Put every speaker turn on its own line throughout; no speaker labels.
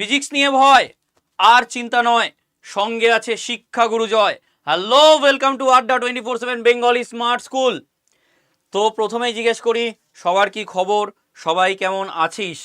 Physics নিয়ে ভয়, আর চিন্তা নয়। সঙ্গে আছে শিক্ষা গুরু জয়। Hello welcome to Adda twenty four seven Bengali smart school তো প্রথমেই জিজ্ঞেস করি, সবার কি খবর? সবাই কেমন আছিস?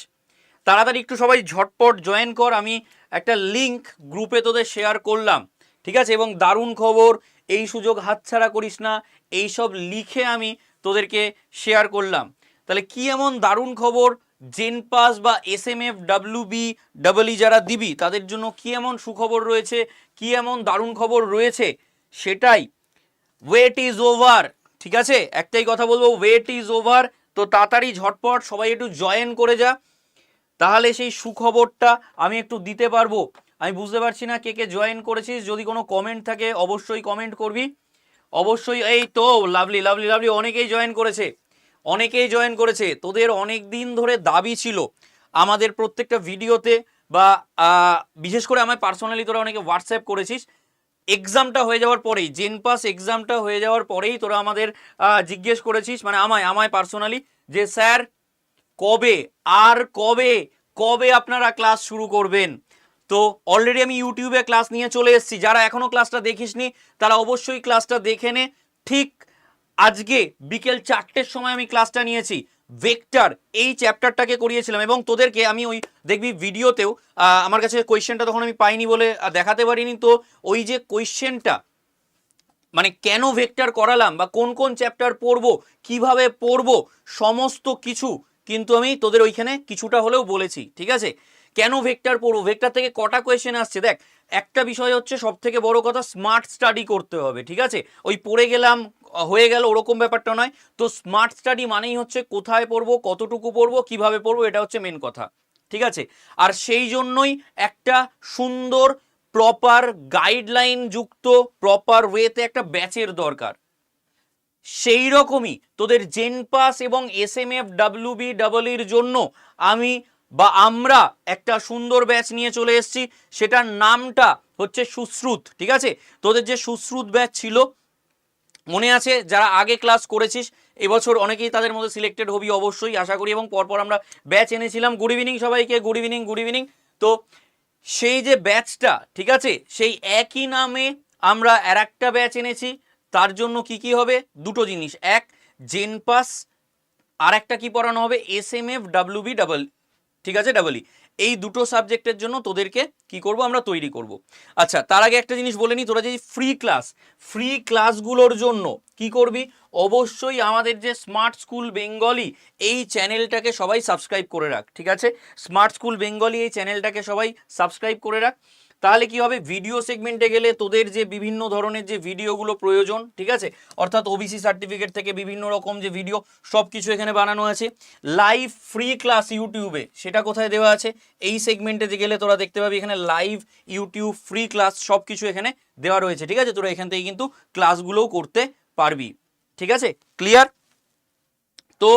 তাড়াতাড়ি একটু সবাই ঝটপট জয়েন কর, আমি একটা লিংক গ্রুপে তোদের শেয়ার করলাম। ঠিক আছে? এবং দারুণ খবর, এই সুযোগ হাতছাড়া করিস না এই সব লিখে আমি তোদেরকে শেয়ার করলাম। তাহলে কি এমন দারুণ খবর? জেন পাস বা S M F, W B, double E যারা দিবি, তাদের জন্য কি এমন সুখবর রয়েছে, কি এমন দারুণ খবর রয়েছে? সেটাই। ওয়েট ইজ ওভার ঠিক আছে? একটাই কথা বলব ওয়েট ইজ ওভার তো তাড়াতাড়ি, ঝটপট সবাই একটু জয়েন করে যা। তাহলে সেই সুখবরটা আমি একটু দিতে পারব। আমি বুঝতে পারছি না কে কে জয়েন করেছিস, যদি কোনো কমেন্ট থাকে অবশ্যই কমেন্ট করবি। অবশ্যই, এই তো লাভলি লাভলি লাভলি অনেকেই জয়েন করেছে। অনেকেই জয়েন করেছে, তোদের অনেক দিন ধরে দাবি ছিল। আমাদের প্রত্যেকটা ভিডিওতে বা বিশেষ করে আমায় পার্সোনালি তোরা অনেকে হোয়াটসঅ্যাপ করেছিস এক্সামটা হয়ে যাওয়ার পরেই জেন পাস এক্সামটা হয়ে যাওয়ার পরেই তোরা আমাদের জিজ্ঞেস করেছিস মানে আমায় আমায় পার্সোনালি যে, স্যার, কবে, আর কবে কবে আপনারা ক্লাস শুরু করবেন? তো অলরেডি আমি ইউটিউবে ক্লাস নিয়ে চলে এসেছি। যারা এখনও ক্লাসটা দেখিসনি, তারা অবশ্যই ক্লাসটা দেখে নে। ঠিক আজকে বিকেল চারটের সময় আমি ক্লাসটা নিয়েছি। ভেক্টর এই চ্যাপ্টারটাকে করিয়েছিলাম এবং তোদেরকে আমি ওই দেখবি ভিডিওতেও আমার কাছে কোয়েশ্চেনটা তখন আমি পাইনি বলে দেখাতে পারিনি। তো ওই যে কোয়েশ্চেনটা মানে কেন ভেক্টর করালাম বা কোন কোন চ্যাপ্টার পড়ব, কীভাবে পড়ব, সমস্ত কিছু কিন্তু আমি তোদের ওইখানে কিছুটা হলেও বলেছি, ঠিক আছে? কেন ভেক্টর পড়ব? ভেক্টর থেকে কটা কোয়েশ্চেন আসছে? দেখ, একটা বিষয় হচ্ছে সব থেকে বড় কথা স্মার্ট স্টাডি করতে হবে, ঠিক আছে? ওই পড়ে গেলাম, হয়ে গেল, ওরকম ব্যাপারটা নয়। তো স্মার্ট স্টাডি মানেই হচ্ছে কোথায় পড়ব, কতটুকু পড়ব, কীভাবে পড়ব, এটা হচ্ছে মেন কথা, ঠিক আছে? আর সেই জন্যই একটা সুন্দর প্রপার গাইডলাইন যুক্ত প্রপার ওয়েতে একটা ব্যাচের দরকার। সেই রকমই তোদের জেন পাস এবং S M F W B ডাবলির জন্য আমি বা আমরা একটা সুন্দর ব্যাচ নিয়ে চলে এসেছি, সেটার নামটা হচ্ছে সুশ্রুত, ঠিক আছে? তোদের যে সুশ্রুত ব্যাচ ছিল, মনে আছে? যারা আগে ক্লাস করেছিস, এবছর অনেকেই তাদের মধ্যে সিলেক্টেড হবি অবশ্যই, আশা করি, এবং পরপর আমরা ব্যাচ এনেছিলাম। গুড ইভিনিং সবাইকে, গুড ইভিনিং গুড ইভিনিং। তো সেই যে ব্যাচটা, ঠিক আছে? সেই একই নামে আমরা আর একটা ব্যাচ এনেছি, তার জন্য কি কি হবে? দুটো জিনিস। এক জেন পাস আর একটা কি পড়ানো হবে? S M F, W B, double ঠিক আছে ডাবল এই দুটো সাবজেক্টের জন্য তোদেরকে কি করব? আমরা তৈরি করব। আচ্ছা তার আগে একটা জিনিস বলে নিই তোরা যে ফ্রি ক্লাস ফ্রি ক্লাসগুলোর জন্য কি করবি? অবশ্যই আমাদের যে স্মার্ট স্কুল বেঙ্গলি এই চ্যানেলটাকে সবাই সাবস্ক্রাইব করে রাখ, ঠিক আছে? স্মার্ট স্কুল বেঙ্গলি এই চ্যানেলটাকে সবাই সাবস্ক্রাইব করে রাখ। তাহলে কি হবে? ভিডিও সেগমেন্টে গেলে তোদের যে বিভিন্ন ধরনের যে ভিডিওগুলো প্রয়োজন, ঠিক আছে? অর্থাৎ ওবিসি সার্টিফিকেট থেকে বিভিন্ন রকম যে ভিডিও সব কিছু এখানে বানানো আছে। লাইভ ফ্রি ক্লাস ইউটিউবে সেটা কোথায় দেওয়া আছে? এই সেগমেন্টে যে গেলে তোরা দেখতে পাবি এখানে লাইভ ইউটিউব ফ্রি ক্লাস সব কিছু এখানে দেওয়া রয়েছে, ঠিক আছে? তোরা এখান থেকে কিন্তু ক্লাসগুলোও করতে পারবি, ঠিক আছে? ক্লিয়ার তো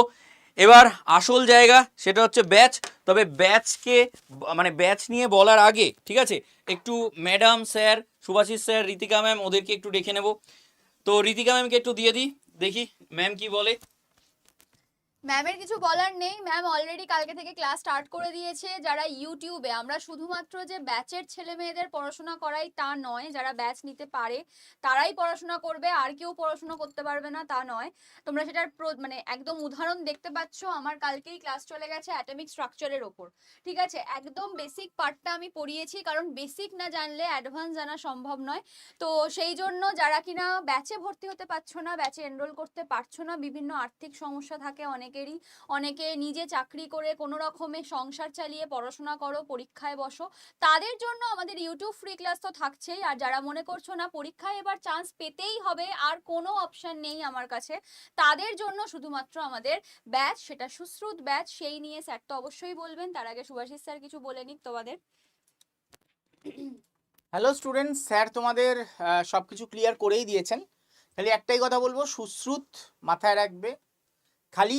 এবার আসল জায়গা সেটা হচ্ছে ব্যাচ। তবে ব্যাচকে মানে ব্যাচ নিয়ে বলার আগে, ঠিক আছে? একটু madam sir, Subhasish sir, Ritika ma'am, ওদেরকে একটু ডেকে নেব। তো রীতিকা ম্যামকে একটু দিয়ে দিই, দেখি ম্যাম কি বলে।
ম্যামের কিছু বলার নেই। ম্যাম অলরেডি কালকে থেকে ক্লাস স্টার্ট করে দিয়েছে যারা ইউটিউবে আমরা শুধুমাত্র যে ব্যাচের ছেলে মেয়েদের পড়াশোনা করাই তা নয়, যারা ব্যাচ নিতে পারে, তারাই পড়াশোনা করবে। আর কেউ পড়াশোনা করতে পারবে না তা নয়। তোমরা সেটার মানে একদম উদাহরণ দেখতে পাচ্ছ। আমার কালকেই ক্লাস চলে গেছে অ্যাটমিক স্ট্রাকচারের ওপর। ঠিক আছে? একদম বেসিক পার্টটা আমি পড়িয়েছি, কারণ বেসিক না জানলে অ্যাডভান্স জানা সম্ভব নয়। তো সেই জন্য যারা কিনা ব্যাচে ভর্তি হতে পারছ না ব্যাচে এনরোল করতে পারছ না, বিভিন্ন আর্থিক সমস্যা থাকে অনেকেরই, অনেকে নিজে চাকরি করে কোনো রকমে সংসার চালিয়ে পড়াশোনা করো, পরীক্ষায় বসো। তাদের জন্য আমাদের ইউটিউব ফ্রি ক্লাস তো থাকছেই। আর যারা মনে করছ না, পরীক্ষায় এবার চান্স পেতেই হবে, আর কোনো অপশান নেই আমার কাছে। তাদের জন্য শুধুমাত্র আমাদের ব্যাচ সেটা সুশ্রুত ব্যাচ সেই নিয়ে স্যার তো অবশ্যই বলবেন। তার আগে সুভাষিস স্যার কিছু বলে নিক তোমাদের।
হ্যালো স্টুডেন্ট স্যার তোমাদের সব কিছু ক্লিয়ার করেই দিয়েছেন। খালি একটাই কথা বলব, সুশ্রুত মাথায় রাখবে। খালি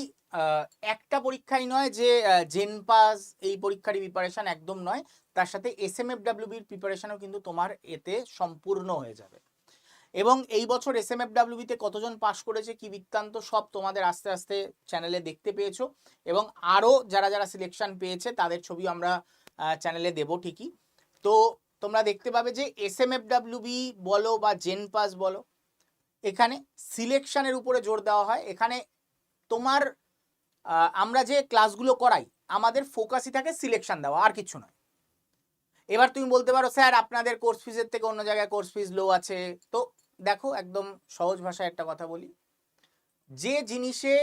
একটা পরীক্ষাই নয় যে জেন পাস এই পরীক্ষারই প্রিপারেশন একদম নয়। তার সাথে এস এম এফ ডাব্লিউবির প্রিপারেশনও কিন্তু তোমার এতে সম্পূর্ণ হয়ে যাবে। এবং এই বছর এস এম এফ ডাব্লিউবিতে কতজন পাশ করেছে কি বৃত্তান্ত সব তোমাদের আস্তে আস্তে চ্যানেলে দেখতে পেয়েছ। এবং আরও যারা যারা সিলেকশন পেয়েছে তাদের ছবি আমরা চ্যানেলে দেবো ঠিকই। তো তোমরা দেখতে পাবে যে এস এম এফ ডাব্লিউবি বলো বা জেন পাস বলো, এখানে সিলেকশনের উপরে জোর দেওয়া হয়। এখানে তোমার আমরা যে ক্লাসগুলো করাই, আমাদের ফোকাসই থাকে সিলেকশন দেওয়া, আর কিছু নয়। এবার তুমি বলতে পারো, স্যার, আপনাদের কোর্স ফিজের থেকে অন্য জায়গায় কোর্স ফিজ লো আছে। তো দেখো, একদম সহজ ভাষায় একটা কথা বলি। যে জিনিসে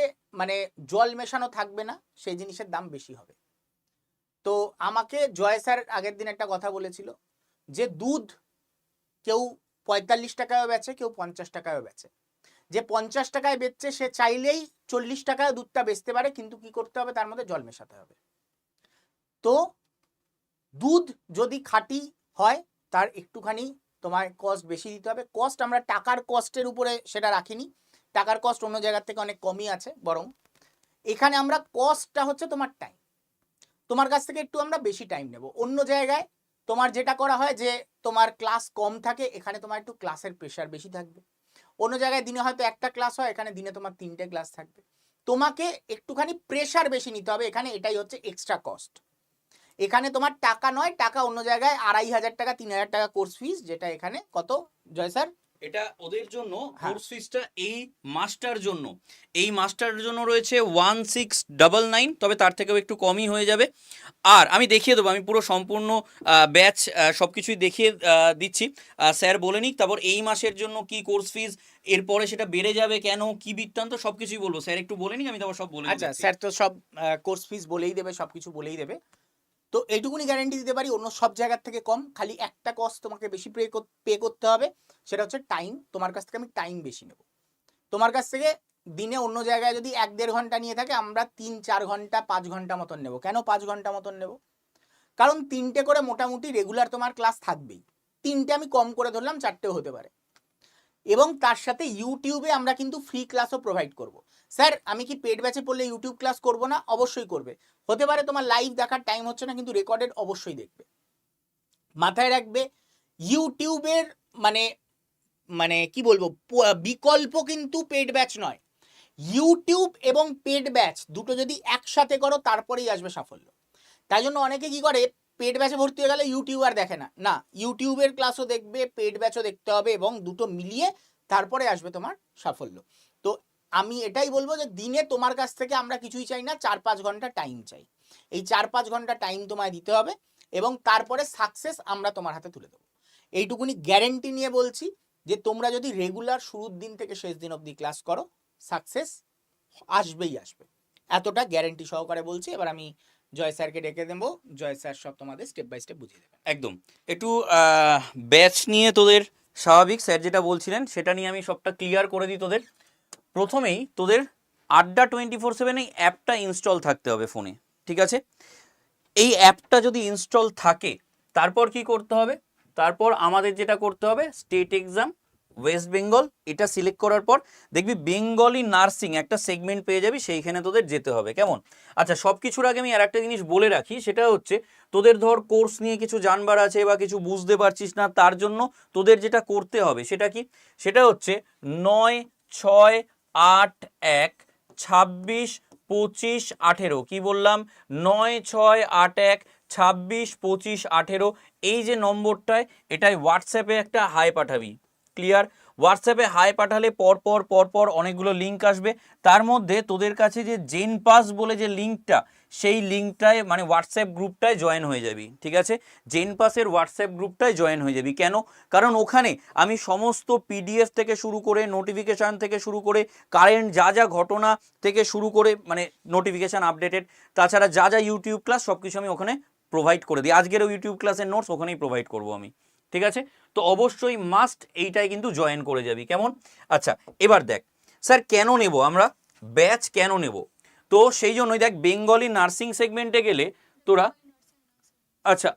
মানে জল মেশানো থাকবে না, সেই জিনিসের দাম বেশি হবে। তো আমাকে জয় স্যার আগের দিন একটা কথা বলেছিল, যে দুধ কেউ পঁয়তাল্লিশ টাকায়ও বেচে, কেউ পঞ্চাশ টাকায়ও বেচে। যে পঞ্চাশ টাকায় বেচছে, সে চাইলেই চল্লিশ টাকায় দুধটা বেচতে পারে, কিন্তু কি করতে হবে? তার মধ্যে জল মেশাতে হবে। তো দুধ যদি খাঁটি হয়, তার একটুখানি তোমার কস্ট বেশি দিতে হবে। কস্ট আমরা টাকার কস্টের উপরে সেটা রাখিনি। টাকার কস্ট অন্য জায়গার থেকে অনেক কমই আছে, বরং এখানে আমরা কস্টটা হচ্ছে তোমার টাইম তোমার কাছ থেকে একটু আমরা বেশি টাইম নেব। অন্য জায়গায় তোমার যেটা করা হয় যে তোমার ক্লাস কম থাকে, এখানে তোমার একটু ক্লাসের প্রেশার বেশি থাকবে। অন্য জায়গায় দিনে হয়তো একটা ক্লাস হয়, এখানে দিনে তোমার তিনটে ক্লাস থাকবে। তোমাকে একটুখানি প্রেশার বেশি নিতে হবে, এখানে এটাই হচ্ছে এক্সট্রা কস্ট এখানে তোমার টাকা নয়, টাকা অন্য জায়গায় আড়াই হাজার টাকা, তিন হাজার টাকা কোর্স ফিস যেটা এখানে কত? জয় স্যার
এটা ওদের জন্য
হ্যাঁ।
কোর্স ফিসটা এই মাস্টার জন্য। এই মাস্টারের জন্য রয়েছে ওয়ান সিক্স ডাবল নাইন তবে তার থেকেও একটু কমই হয়ে যাবে। আর আমি দেখিয়ে দেবো আমি পুরো সম্পূর্ণ ব্যাচ সব কিছুই দেখিয়ে দিচ্ছি। স্যার বলে নিক তারপর এই মাসের জন্য কি কোর্স ফিস এরপরে সেটা বেড়ে যাবে কেন কি বৃত্তান্ত সব কিছুই বলব। স্যার একটু বলে নিক আমি তারপর সব বলে
আচ্ছা স্যার তো সব কোর্স ফিস বলেই দেবে সব কিছু বলেই দেবে। তো এইটুকুনি গ্যারেন্টি দিতে পারি, অন্য সব জায়গার থেকে কম। খালি একটা কস্ট তোমাকে বেশি পে পে করতে হবে, সেটা হচ্ছে টাইম তোমার কাছ থেকে আমি টাইম বেশি নেব। তোমার কাছ থেকে দিনে অন্য জায়গায় যদি এক দেড় ঘণ্টা নিয়ে থাকে, আমরা তিন, চার ঘণ্টা, পাঁচ ঘণ্টা মতন নেব। কেন পাঁচ ঘণ্টা মতন নেব? কারণ তিনটে করে মোটামুটি রেগুলার তোমার ক্লাস থাকবেই। তিনটে আমি কম করে ধরলাম, চারটেও হতে পারে। এবং তার সাথে ইউটিউবে আমরা কিন্তু ফ্রি ক্লাসও প্রোভাইড করব। স্যার আমি কি পেড ব্যাচে পড়লে ইউটিউব ক্লাস করব না? অবশ্যই করবে। হতে পারে তোমার লাইভ দেখার টাইম হচ্ছে না, কিন্তু রেকর্ডেড অবশ্যই দেখবে। মাথায় রাখবে ইউটিউবের মানে মানে কি বলব বিকল্প কিন্তু পেড ব্যাচ নয়। ইউটিউব এবং পেড ব্যাচ দুটো যদি একসাথে করো, তারপরেই আসবে সাফল্য। তাই জন্য অনেকে কি করে পেড ব্যাচে ভর্তি হয়ে গেলে ইউটিউব আর দেখে না। না ইউটিউবের ক্লাসও দেখবে পেড ব্যাচও দেখতে হবে এবং দুটো মিলিয়ে তারপরে আসবে তোমার সাফল্য। তো আমি এটাই বলব যে দিনে তোমার কাছ থেকে আমরা কিছুই চাই না চার পাঁচ ঘণ্টা টাইম চাই। এই চার পাঁচ ঘণ্টা টাইম তোমায় দিতে হবে এবং তারপরে সাকসেস আমরা তোমার হাতে তুলে দেবো। এইটুকুনি গ্যারেন্টি নিয়ে বলছি যে তোমরা যদি রেগুলার শুরুর দিন থেকে শেষ দিন অবধি ক্লাস করো সাকসেস আসবেই আসবে। এতটা গ্যারেন্টি সহকারে বলছি। এবার আমি জয় স্যারকে ডেকে দেবো। জয় স্যার সব তোমাদের স্টেপ বাই স্টেপ বুঝিয়ে দেবেন।
একদম। একটু ব্যাচ নিয়ে তোদের স্বাভাবিক স্যার যেটা বলছিলেন, সেটা নিয়ে আমি সবটা ক্লিয়ার করে দিই তোদের। প্রথমেই তোদের আড্ডা টোয়েন্টি ফোর সেভেন এই অ্যাপটা ইনস্টল থাকতে হবে ফোনে ঠিক আছে? এই অ্যাপটা যদি ইনস্টল থাকে, তারপর কি করতে হবে? তারপর আমাদের যেটা করতে হবে স্টেট এক্সাম ওয়েস্ট বেঙ্গল এটা সিলেক্ট করার পর দেখবি বেঙ্গলি নার্সিং একটা সেগমেন্ট পেয়ে যাবি, সেইখানে তোদের যেতে হবে, কেমন? আচ্ছা সব কিছুর আগে আমি আর একটা জিনিস বলে রাখি, সেটা হচ্ছে তোদের ধর কোর্স নিয়ে কিছু জানবার আছে বা কিছু বুঝতে পারছিস না, তার জন্য তোদের যেটা করতে হবে সেটা কি? সেটা হচ্ছে নয়, ছয়, আট, এক, ছাব্বিশ, পঁচিশ, আঠেরো, কি বললাম? নয়, ছয়, আট, এক, ছাব্বিশ, পঁচিশ, আঠেরো, এই যে নম্বরটায় এটাই হোয়াটসঅ্যাপে একটা হাই পাঠাবি। ক্লিয়ার হোয়াটসঅ্যাপে হাই পাঠালে পরপর পরপর অনেকগুলো লিঙ্ক আসবে। তার মধ্যে তোদের কাছে যে জেন পাস বলে যে লিঙ্কটা সেই লিঙ্কটায় মানে হোয়াটসঅ্যাপ গ্রুপটায় জয়েন হয়ে যাবি, ঠিক আছে? জেন পাসের হোয়াটসঅ্যাপ গ্রুপটায় জয়েন হয়ে যাবি। কেন? কারণ ওখানে আমি সমস্ত পিডিএফ থেকে শুরু করে নোটিফিকেশান থেকে শুরু করে কারেন্ট যা যা ঘটনা থেকে শুরু করে মানে নোটিফিকেশান আপডেটেড তাছাড়া যা যা ইউটিউব ক্লাস সব কিছু আমি ওখানে প্রোভাইড করে দিই। আজকেরও ইউটিউব ক্লাসের নোটস ওখানেই প্রোভাইড করব আমি, ঠিক আছে? তো অবশ্যই মাস্ট এইটাই কিন্তু জয়েন করে যাবি, কেমন? আচ্ছা এবার দেখ স্যার কেন নেব আমরা? ব্যাচ কেন নেব? তো সেই জন্যই দেখ বেঙ্গলি নার্সিং সেগমেন্টে গেলে তোরা আচ্ছা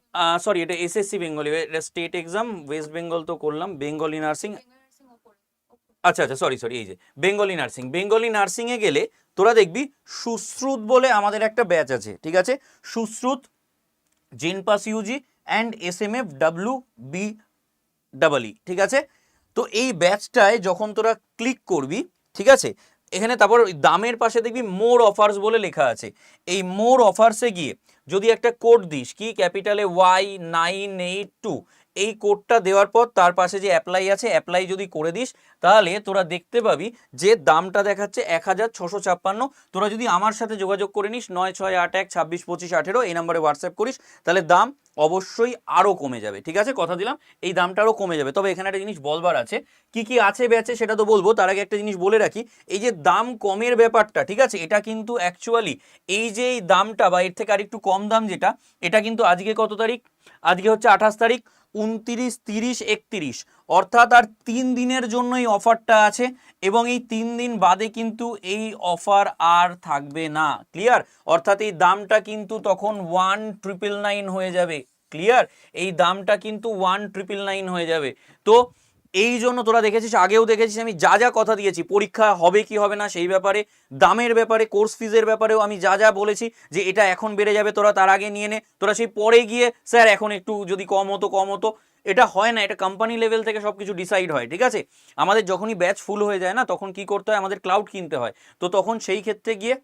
সরি এটা এসএসসি বেঙ্গলি এটা স্টেট এক্সাম ওয়েস্ট বেঙ্গল তো করলাম বেঙ্গলি নার্সিং আচ্ছা আচ্ছা সরি সরি এই যে বেঙ্গলি নার্সিং বেঙ্গলি নার্সিংয়ে গেলে তোরা দেখবি সুশ্রুত বলে আমাদের একটা ব্যাচ আছে, ঠিক আছে? Sushrut জেনপাস UG and S M F W B double E ঠিক আছে? তো এই ব্যাচটায় যখন তোরা ক্লিক করবি, ঠিক আছে? এখানে তারপর দামের পাশে দেখবি মোর অফার্স বলে লেখা আছে। এই মোর অফার্সে গিয়ে যদি একটা কোড দিস, কি? ক্যাপিটালে ওয়াই নাইন এইট টু এই কোডটা দেওয়ার পর তার পাশে যে অ্যাপ্লাই আছে অ্যাপ্লাই যদি করে দিস, তাহলে তোরা দেখতে পাবি যে দামটা দেখাচ্ছে এক হাজার ছশো ছাপ্পান্ন। তোরা যদি আমার সাথে যোগাযোগ করে নিস, নয় ছয় আট এক, ছাব্বিশ পঁচিশ আঠেরো, এই নাম্বারে হোয়াটসঅ্যাপ করিস, তাহলে দাম অবশ্যই আরও কমে যাবে, ঠিক আছে? কথা দিলাম, এই দামটা আরও কমে যাবে। তবে এখানে একটা জিনিস বলবার আছে, কি কি আছে ব্যাচে সেটা তো বলব, তার আগে একটা জিনিস বলে রাখি, এই যে দাম কমের ব্যাপারটা, ঠিক আছে? এটা কিন্তু অ্যাকচুয়ালি এই যে এই দামটা বা এর থেকে আরেকটু কম দাম যেটা, এটা কিন্তু আজকে কত তারিখ? আজকে হচ্ছে আঠাশ তারিখ উনতিরিশ, তিরিশ, একত্রিশ। অর্থাৎ আর তিন দিনের জন্য এই অফারটা আছে এবং এই তিন দিন বাদে কিন্তু এই অফার আর থাকবে না। ক্লিয়ার? অর্থাৎ এই দামটা কিন্তু তখন ওয়ান ট্রিপল নাইন হয়ে যাবে। ক্লিয়ার? এই দামটা কিন্তু ওয়ান ট্রিপল নাইন হয়ে যাবে। তো এই জন্য তোরা দেখেছিস, আগেও দেখেছিস, আমি যা যা কথা দিয়েছি, পরীক্ষা হবে কি হবে না সেই ব্যাপারে, দামের ব্যাপারে কোর্স ফিজের ব্যাপারেও আমি যা যা বলেছি যে এটা এখন বেড়ে যাবে, তোরা তার আগে নিয়ে নে, তোরা সেই পরে গিয়ে, স্যার এখন একটু যদি কম হতো কম হতো, এটা হয় না, এটা কোম্পানি লেভেল থেকে সব কিছু ডিসাইড হয়, ঠিক আছে? আমাদের যখনই ব্যাচ ফুল হয়ে যায় না, তখন কি করতে হয়? আমাদের ক্লাউড কিনতে হয়। তো তখন সেই ক্ষেত্রে গিয়ে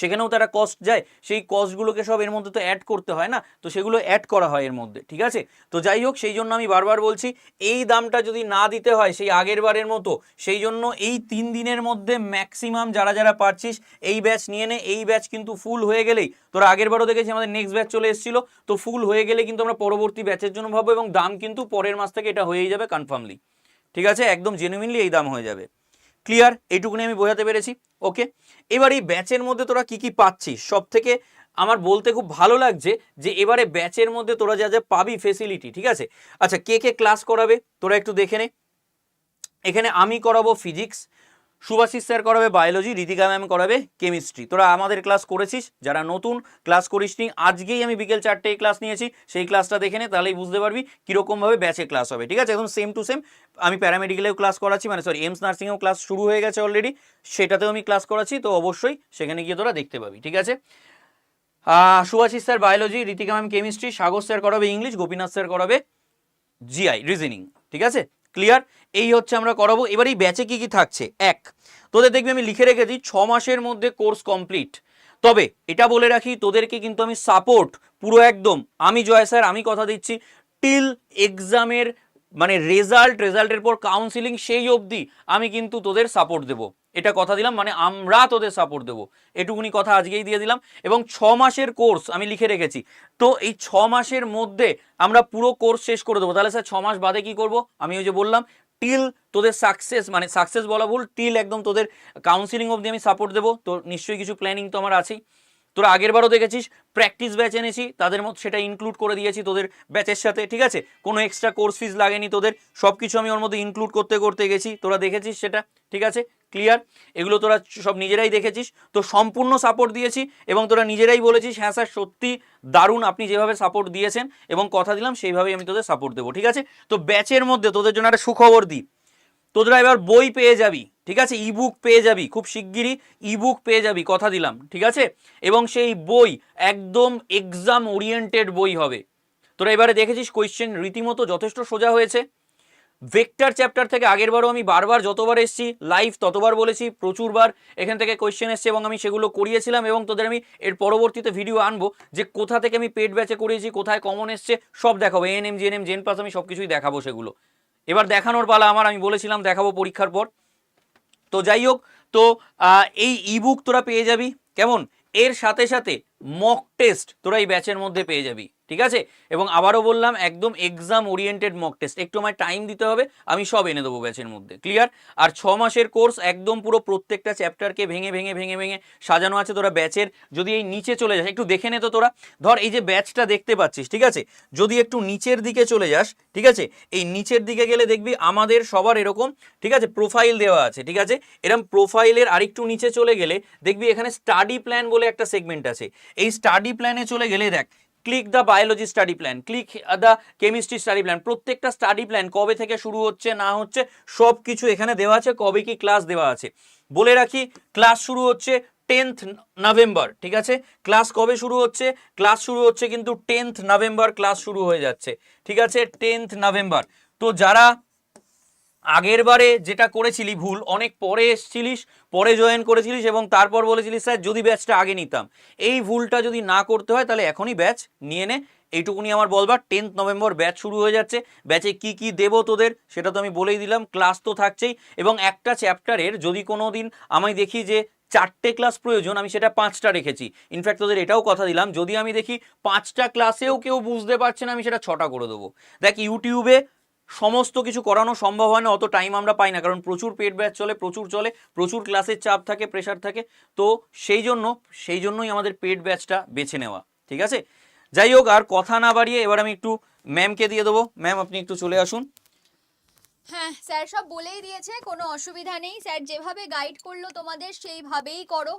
সেখানেও তারা কস্ট যায়, সেই কস্টগুলোকে সব এর মধ্যে তো অ্যাড করতে হয় না? তো সেগুলো অ্যাড করা হয় এর মধ্যে, ঠিক আছে? তো যাই হোক, সেই জন্য আমি বারবার বলছি, এই দামটা যদি না দিতে হয়, সেই আগের বারের মতো, সেই জন্য এই তিন দিনের মধ্যে ম্যাক্সিমাম যারা যারা পারছিস, এই ব্যাচ নিয়ে নে, এই ব্যাচ কিন্তু ফুল হয়ে গেলেই, তোরা আগের বারও দেখেছি আমাদের নেক্সট ব্যাচ চলে এসেছিল, তো ফুল হয়ে গেলে কিন্তু আমরা পরবর্তী ব্যাচের জন্য ভাববো এবং দাম কিন্তু পরের মাস থেকে এটা হয়েই যাবে কনফার্মলি ঠিক আছে? একদম জেনুইনলি এই দাম হয়ে যাবে। ক্লিয়ার এইটুকুনি আমি বোঝাতে পেরেছি ওকে এবার এই ব্যাচের মধ্যে তোরা কি কি পাচ্ছিস? সব থেকে আমার বলতে খুব ভালো লাগছে যে এবারে ব্যাচের মধ্যে তোরা যা যা পাবি ফেসিলিটি ঠিক আছে? আচ্ছা কে কে ক্লাস করাবে? তোরা একটু দেখে নে। এখানে আমি করাবো ফিজিক্স সুভাষিস স্যার করাবে বায়োলজি রীতিকা ম্যাম করাবে কেমিস্ট্রি তোরা আমাদের ক্লাস করেছিস, যারা নতুন ক্লাস করিসনি, আজকেই আমি বিকেল চারটেয় ক্লাস নিয়েছি, সেই ক্লাসটা দেখে নে, তাহলেই বুঝতে পারবি কীরকমভাবে ব্যাচে ক্লাস হবে, ঠিক আছে? একদম সেম টু সেম আমি প্যারামেডিক্যালেও ক্লাস করাচ্ছি মানে সরি এমস নার্সিংয়েও ক্লাস শুরু হয়ে গেছে অলরেডি সেটাতেও আমি ক্লাস করাচ্ছি, তো অবশ্যই সেখানে গিয়ে তোরা দেখতে পাবি, ঠিক আছে? Subhashis sir biology Ritika ma'am chemistry Sagar sir করাবে ইংলিশ গোপীনাথ স্যার করাবে জিআই রিজনিং ঠিক আছে? ক্লিয়ার এই হচ্ছে আমরা করাবো। এবার এই ব্যাচে কি কি থাকছে? এক, তোদের দেখবি আমি লিখে রেখেছি ছ মাসের মধ্যে কোর্স কমপ্লিট তবে এটা বলে রাখি, তোদেরকে কিন্তু আমি সাপোর্ট পুরো একদম। আমি জয় স্যার আমি কথা দিচ্ছি টিল এক্সামের মানে রেজাল্ট রেজাল্টের পর কাউন্সিলিং সেই অবধি আমি কিন্তু তোদের সাপোর্ট দেবো। এটা কথা দিলাম মানে আমরা তোদের সাপোর্ট দেবো। এটুকুনি কথা আজকেই দিয়ে দিলাম এবং ছ মাসের কোর্স আমি লিখে রেখেছি। তো এই ছ মাসের মধ্যে আমরা পুরো কোর্স শেষ করে দেবো। তাহলে স্যার, ছ মাস বাদে কি করব? আমি ওই যে বললাম টিল তোদের সাকসেস মানে সাকসেস বলা ভুল টিল একদম তোদের কাউন্সিলিং অবধি আমি সাপোর্ট দেবো। তো নিশ্চয়ই কিছু প্ল্যানিং তো আমার আছেই। তোরা আগের বারও দেখেছিস প্র্যাকটিস ব্যাচ এনেছি, তাদের মধ্যে সেটা ইনক্লুড করে দিয়েছি তোদের ব্যাচের সাথে, ঠিক আছে? কোনো এক্সট্রা কোর্স ফিস লাগেনি তোদের সব কিছু আমি ওর মধ্যে ইনক্লুড করতে করতে গেছি, তোরা দেখেছিস সেটা, ঠিক আছে? ক্লিয়ার এগুলো তোরা সব নিজেরাই দেখেছিস, তো সম্পূর্ণ সাপোর্ট দিয়েছি এবং তোরা নিজেরাই বলেছিস হ্যাঁ স্যার, সত্যি দারুণ আপনি যেভাবে সাপোর্ট দিয়েছেন এবং কথা দিলাম, সেইভাবেই আমি তোদের সাপোর্ট দেবো, ঠিক আছে? তো ব্যাচের মধ্যে তোদের জন্য একটা সুখবর দিই, তোরা এবার বই পেয়ে যাবি ঠিক আছে? ইবুক পেয়ে যাবি, খুব শিগগিরই ইবুক পেয়ে যাবি, কথা দিলাম, ঠিক আছে? এবং সেই বই, একদম এক্সাম ওরিয়েন্টেড বই হবে। তোরা এবারে দেখেছিস কোয়েশ্চেন রীতিমতো যথেষ্ট সোজা হয়েছে। ভেক্টর চ্যাপ্টার থেকে আগেরবারও আমি বারবার যতবার এসেছি লাইভ ততবার বলেছি, প্রচুরবার এখান থেকে কোয়েশ্চেন এসছে এবং আমি সেগুলো করিয়েছিলাম এবং তোদের আমি এর পরবর্তীতে ভিডিও আনব যে কোথা থেকে আমি পেট ব্যাচে করিয়েছি, কোথায় কমন এসছে, সব দেখাবো। এএনএম জিএনএম জেন পাস আমি সব কিছুই দেখাবো সেগুলো। এবার দেখানোর পালা আমার, আমি বলেছিলাম দেখাবো পরীক্ষার পর। তো যাই হোক, তো এই ইবুক তোরা পেয়ে যাবি, কেমন? এর সাথে সাথে মক টেস্ট তোরা এই ব্যাচের মধ্যে পেয়ে যাবি। ঠিক আছে? এবং আবারও বললাম, একদম এক্সাম ওরিয়েন্টেড মক টেস্ট একটু আমায় টাইম দিতে হবে, আমি সব এনে দেবো ব্যাচের মধ্যে। ক্লিয়ার আর ছ মাসের কোর্স একদম পুরো প্রত্যেকটা চ্যাপ্টারকে ভেঙে ভেঙে ভেঙে ভেঙে সাজানো আছে তোরা ব্যাচের যদি এই নিচে চলে যাস, একটু দেখে নে তো তোরা। ধর এই যে ব্যাচটা দেখতে পাচ্ছিস, ঠিক আছে? যদি একটু নিচের দিকে চলে যাস, ঠিক আছে? এই নিচের দিকে গেলে দেখবি আমাদের সবার এরকম, ঠিক আছে? প্রোফাইল দেওয়া আছে, ঠিক আছে? এরকম প্রোফাইলের আরেকটু নিচে চলে গেলে দেখবি এখানে স্টাডি প্ল্যান বলে একটা সেগমেন্ট আছে। এই স্টাডি প্ল্যানে চলে গেলে দেখ click the biology study plan click the chemistry study plan প্রত্যেকটা স্টাডি প্ল্যান কবে থেকে শুরু হচ্ছে, না হচ্ছে সব কিছু এখানে দেওয়া আছে, কবে কি ক্লাস দেওয়া আছে। বলে রাখি ক্লাস শুরু হচ্ছে টেন্থ নভেম্বর ঠিক আছে? ক্লাস কবে শুরু হচ্ছে? ক্লাস শুরু হচ্ছে কিন্তু টেন্থ নভেম্বর ক্লাস শুরু হয়ে যাচ্ছে, ঠিক আছে? টেন্থ নভেম্বর তো যারা আগের বারে যেটা করেছিলি ভুল, অনেক পরে এসছিলিস, পরে জয়েন করেছিলিস এবং তারপর বলেছিলিস, স্যার, যদি ব্যাচটা আগে নিতাম। এই ভুলটা যদি না করতে হয়, তাহলে এখনই ব্যাচ নিয়ে নে। এইটুকুনি আমার বলবার টেন্থ নভেম্বর ব্যাচ শুরু হয়ে যাচ্ছে। ব্যাচে কি কি দেবো তোদের, সেটা তো আমি বলেই দিলাম ক্লাস তো থাকছেই। এবং একটা চ্যাপ্টারের যদি কোনো দিন আমি দেখি যে চারটে ক্লাস প্রয়োজন, আমি সেটা পাঁচটা রেখেছি। ইনফ্যাক্ট তোদের এটাও কথা দিলাম, যদি আমি দেখি পাঁচটা ক্লাসেও কেউ বুঝতে পারছে না, আমি সেটা ছটা করে দেবো। দেখ, ইউটিউবে সমস্ত কিছু করানো সম্ভব হয় না, অত টাইম আমরা পাই না। কারণ প্রচুর পেট ব্যাচ চলে, প্রচুর চলে, প্রচুর ক্লাসের চাপ থাকে প্রেশার থাকে। তো সেই জন্য, সেই জন্যই আমাদের পেট ব্যাচটা বেছে নেওয়া, ঠিক আছে? যাই হোক, আর কথা না বাড়িয়ে এবার আমি একটু ম্যামকে দিয়ে দেবো। ম্যাম আপনি একটু চলে আসুন।
স্যার সব বলেই দিয়েছে, কোনো অসুবিধা নেই। স্যার যেভাবে গাইড করল তোমাদের, সেইভাবেই করো।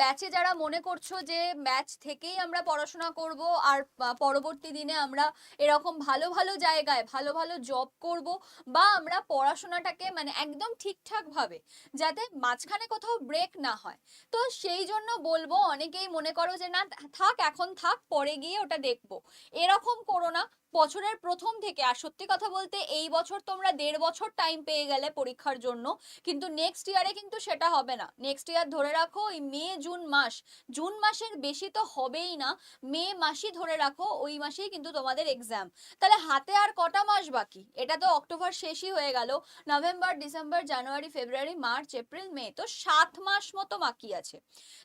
ব্যাচে যারা মনে করছ যে ব্যাচ থেকেই আমরা পড়াশোনা করব, আর পরবর্তী দিনে আমরা এরকম ভালো ভালো জায়গায়, ভালো ভালো জব করব, বা আমরা পড়াশোনাটাকে মানে একদম ঠিকঠাকভাবে, যাতে মাঝখানে কোথাও ব্রেক না হয়। তো সেই জন্য বলব, অনেকেই মনে করো যে না, থাক, এখন থাক, পরে গিয়ে ওটা দেখব। এরকম করো না। বছরের প্রথম থেকে, আর সত্যি কথা বলতে এই বছর তোমরা দেড় বছর টাইম পেয়ে গেলে পরীক্ষার জন্য, কিন্তু নেক্সট ইয়ারে কিন্তু সেটা হবে না। নেক্সট ইয়ার ধরে রাখো, ওই মে, জুন মাস, জুন মাসের বেশি তো হবেই না, মে মাসই ধরে রাখো, ওই মাসেই কিন্তু তোমাদের এক্সাম তাহলে হাতে আর কটা মাস বাকি? এটা তো অক্টোবর শেষই হয়ে গেল, November, December, January, February, March, April, May, তো সাত মাস মতো বাকি আছে।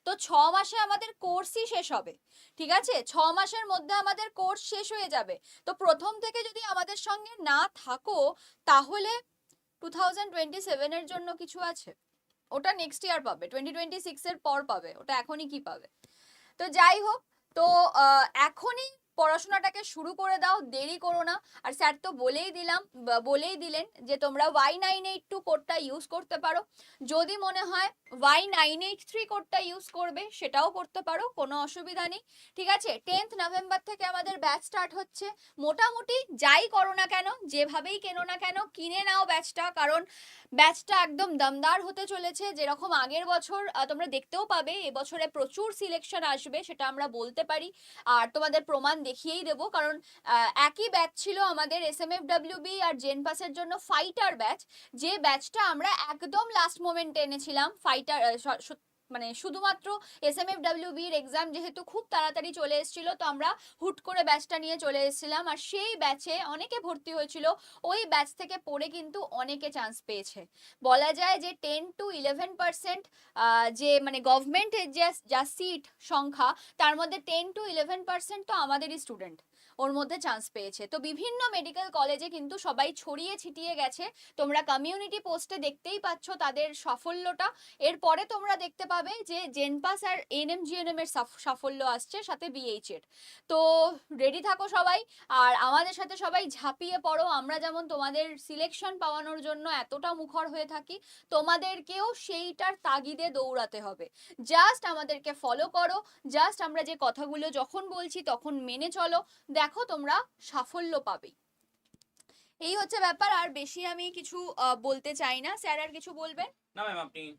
তো ছ মাসে আমাদের কোর্সই শেষ হবে, ঠিক আছে? ছ মাসের মধ্যে আমাদের কোর্স শেষ হয়ে যাবে। তো প্রথম থেকে যদি আমাদের সঙ্গে না থাকো, তাহলে টু থাউজেন্ড টোয়েন্টি সেভেনের জন্য কিছু আছে। ওটা নেক্সট ইয়ার পাবে টোয়েন্টি টোয়েন্টি সিক্সের পর পাবে, ওটা এখনই কি পাবে? তো যাই হোক, তো এখনই পড়াশোনাটাকে শুরু করে দাও, দেরি করো না। আর স্যার তো বলেই দিলাম বলেই দিলেন যে তোমরা ওয়াই নাইন এইট টু কোডটা ইউজ করতে পারো। যদি মনে হয় ওয়াই নাইন এইট থ্রি কোডটা ইউজ করবে, সেটাও করতে পারো, কোনো অসুবিধা নেই। ঠিক আছে টেন্থ নভেম্বর থেকে আমাদের ব্যাচ স্টার্ট হচ্ছে। মোটামুটি যাই করো না কেন, যেভাবেই কেনো না কেন, কিনে নাও ব্যাচটা কারণ ব্যাচটা একদম দমদার হতে চলেছে। যেরকম আগের বছর তোমরা দেখতেও পাবে, এবছরে প্রচুর সিলেকশন আসবে, সেটা আমরা বলতে পারি। আর তোমাদের প্রমাণ দেখিয়েই দেব। কারণ একই ব্যাচ ছিল আমাদের S M F W B আর জেন পাসের জন্য ফাইটার ব্যাচ যে ব্যাচটা আমরা একদম লাস্ট মোমেন্টে এনেছিলাম ফাইটার মানে শুধুমাত্র এস এম এফ ডাব্লিউবির এক্সাম যেহেতু খুব তাড়াতাড়ি চলে এসেছিল, তো আমরা হুট করে ব্যাচটা নিয়ে চলে এসেছিলাম। আর সেই ব্যাচে অনেকে ভর্তি হয়েছিল, ওই ব্যাচ থেকে পড়ে কিন্তু অনেকে চান্স পেয়েছে। বলা যায় যে টেন টু ইলেভেন পার্সেন্ট যে মানে গভর্নমেন্টের যে, যা সিট সংখ্যা, তার মধ্যে টেন টু ইলেভেন পার্সেন্ট তো আমাদেরই স্টুডেন্ট ওর মধ্যে চান্স পেয়েছে। তো বিভিন্ন মেডিকেল কলেজে কিন্তু সবাই ছড়িয়ে ছিটিয়ে গেছে। তোমরা কমিউনিটি পোস্টে দেখতেই পাচ্ছ তাদের সাফল্যটা। এরপরে তোমরা দেখতে পাবে যে জেনপাস আর এনএম জিএনএম এর সাফ- সাফল্য আসছে, সাথে বিএইচ এর। তো রেডি থাকো সবাই। আর আমাদের সাথে সবাই ঝাঁপিয়ে পড়ো। আমরা যেমন তোমাদের সিলেকশন পাওয়ানোর জন্য এতটা মুখর হয়ে থাকি, তোমাদেরকেও সেইটার তাগিদে দৌড়াতে হবে। জাস্ট আমাদেরকে ফলো করো। জাস্ট আমরা যে কথাগুলো যখন বলছি তখন মেনে চলো। দেখো তোমরা সাফল্য পাবে। এই হচ্ছে ব্যাপার। আর বেশি আমি কিছু বলতে চাই না। স্যার আর কিছু বলবেন?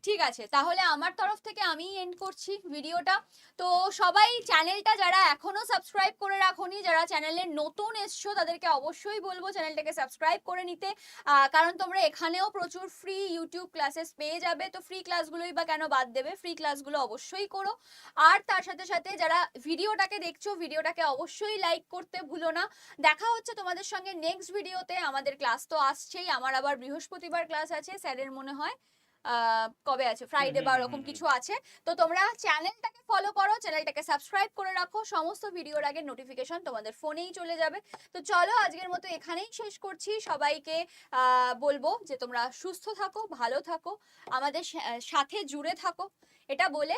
ঠিক আছে, তাহলে আমার তরফ থেকে আমি এন্ড করছি ভিডিওটা। তো সবাই চ্যানেলটা যারা এখনও সাবস্ক্রাইব করে রাখোনি, যারা চ্যানেলে নতুন এসছো, তাদেরকে অবশ্যই বলব চ্যানেলটাকে সাবস্ক্রাইব করে নিতে। কারণ তোমরা এখানেও প্রচুর ফ্রি ইউটিউব ক্লাসেস পেয়ে যাবে। তো ফ্রি ক্লাসগুলোই বা কেন বাদ দেবে? ফ্রি ক্লাসগুলো অবশ্যই করো। আর তার সাথে সাথে যারা ভিডিওটাকে দেখছ, ভিডিওটাকে অবশ্যই লাইক করতে ভুলো না। দেখা হচ্ছে তোমাদের সঙ্গে নেক্সট ভিডিওতে আমাদের ক্লাস তো আসছেই। আমার আবার বৃহস্পতিবার ক্লাস আছে, স্যারের মনে হয়। কবে আছে? ফ্রাইডে বা ওরকম কিছু আছে। তো তোমরা চ্যানেলটাকে ফলো করো চ্যানেলটাকে সাবস্ক্রাইব করে রাখো। সমস্ত ভিডিওর আগে নোটিফিকেশন তোমাদের ফোনেই চলে যাবে। তো চলো আজকের মতো এখানেই শেষ করছি। সবাইকে বলব যে তোমরা সুস্থ থাকো ভালো থাকো আমাদের সাথে জুড়ে থাকো। এটা বলে